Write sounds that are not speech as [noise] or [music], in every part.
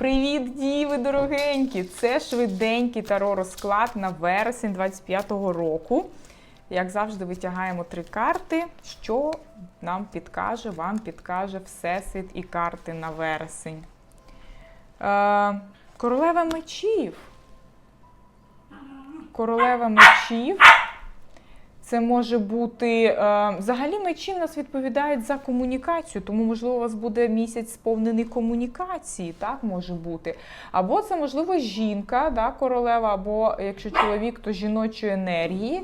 Привіт, діви дорогенькі! Це швиденький таро розклад на вересень 25-го року. Як завжди, витягаємо три карти, що нам підкаже, вам підкаже Всесвіт і карти на вересень. Е, королева мечів. Королева мечів. Це може бути. Е, взагалі, мечі нас відповідають за комунікацію, тому, можливо, у вас буде місяць сповнений комунікації, так може бути. Або це, можливо, жінка, да, королева, або якщо чоловік, то жіночої енергії.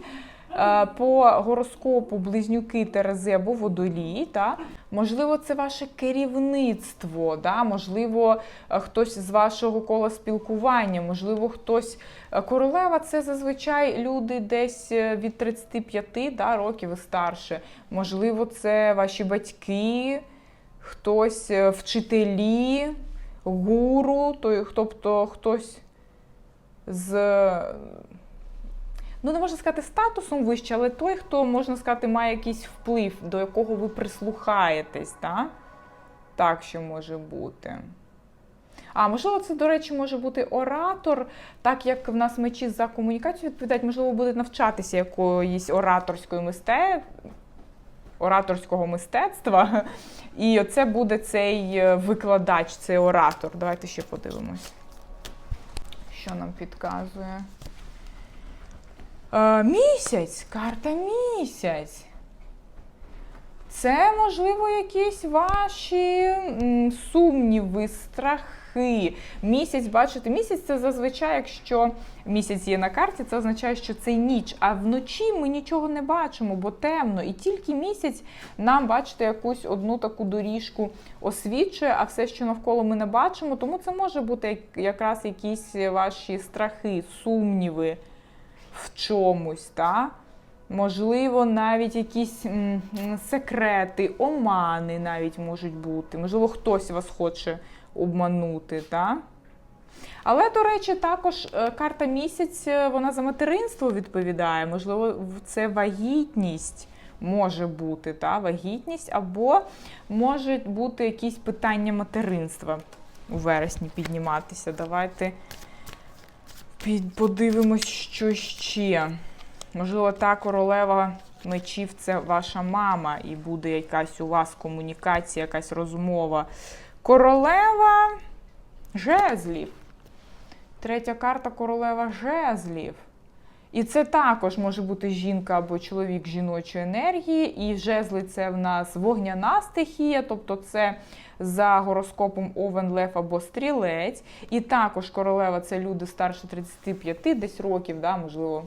Е, По гороскопу близнюки Терези або водолій, та можливо, це ваше керівництво, да? можливо, е, хтось з вашого кола спілкування, можливо, хтось е, королева це зазвичай люди десь від 35 да, років і старше. Можливо, це ваші батьки, хтось вчителі, гуру, то- тобто хтось з ну не можна сказати статусом вище, але той, хто можна сказати, має якийсь вплив, до якого ви прислухаєтесь, так? Так, що може бути. А можливо, це, до речі, може бути оратор, так як в нас мечі за комунікацію відповідають, можливо, буде навчатися якоїсь ораторської мисте... ораторського мистецтва. [laughs] І це буде цей е, викладач, цей оратор. Давайте ще подивимось, що нам підказує. Е, місяць, карта місяць. Це, можливо, якісь ваші сумніви, страхи. Місяць, бачите, місяць це зазвичай, якщо місяць є на карті, це означає, що це ніч. А вночі ми нічого не бачимо, бо темно. І тільки місяць нам, бачите, якусь одну таку доріжку освічує, а все, що навколо ми не бачимо. Тому це може бути якраз якісь ваші страхи, сумніви в чомусь, та? Можливо, навіть якісь м, секрети, омани навіть можуть бути. Можливо, хтось вас хоче обманути, та? Але, до речі, також е, карта місяць, е, вона за материнство відповідає. Можливо, це вагітність може бути, та? вагітність, або можуть бути якісь питання материнства у вересні підніматися. Давайте подивимось, що ще. Можливо, та королева мечів це ваша мама, і буде якась у вас комунікація, якась розмова. Королева жезлів. Третя карта королева жезлів. І це також може бути жінка або чоловік жіночої енергії. І жезли це в нас вогняна стихія, тобто це за гороскопом Овен, Лев або Стрілець. І також королева це люди старше 35 десь років, да, можливо,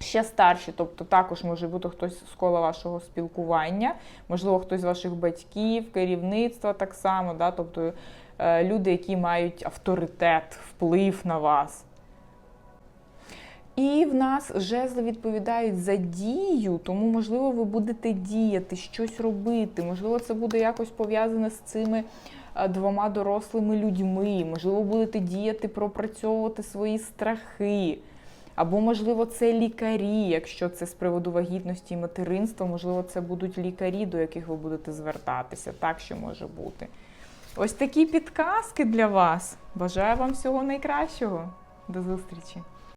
ще старші. Тобто також може бути хтось з кола вашого спілкування, можливо, хтось з ваших батьків, керівництва так само, да, тобто е, люди, які мають авторитет, вплив на вас. І в нас жезли відповідають за дію, тому, можливо, ви будете діяти, щось робити. Можливо, це буде якось пов'язане з цими е, двома дорослими людьми. Можливо, будете діяти, пропрацьовувати свої страхи. Або, можливо, це лікарі, якщо це з приводу вагітності і материнства, можливо, це будуть лікарі, до яких ви будете звертатися. Так що може бути. Ось такі підказки для вас. Бажаю вам всього найкращого. До зустрічі!